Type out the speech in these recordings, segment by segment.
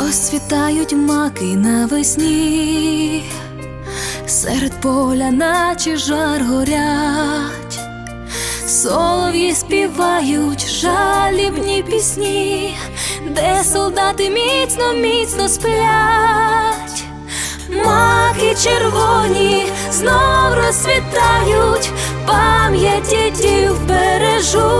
Розцвітають маки навесні, серед поля, наче жар горять, солов'ї співають жалібні пісні, де солдати міцно, міцно сплять, маки червоні знов розцвітають, пам'ять дідів бережуть.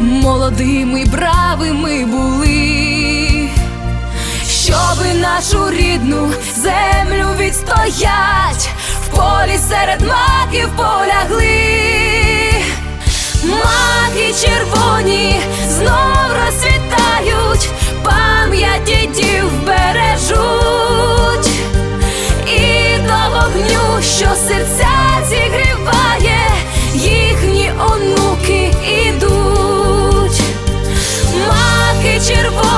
молодими бравими були, щоби нашу рідну землю відстоять, в полі серед маків червоний.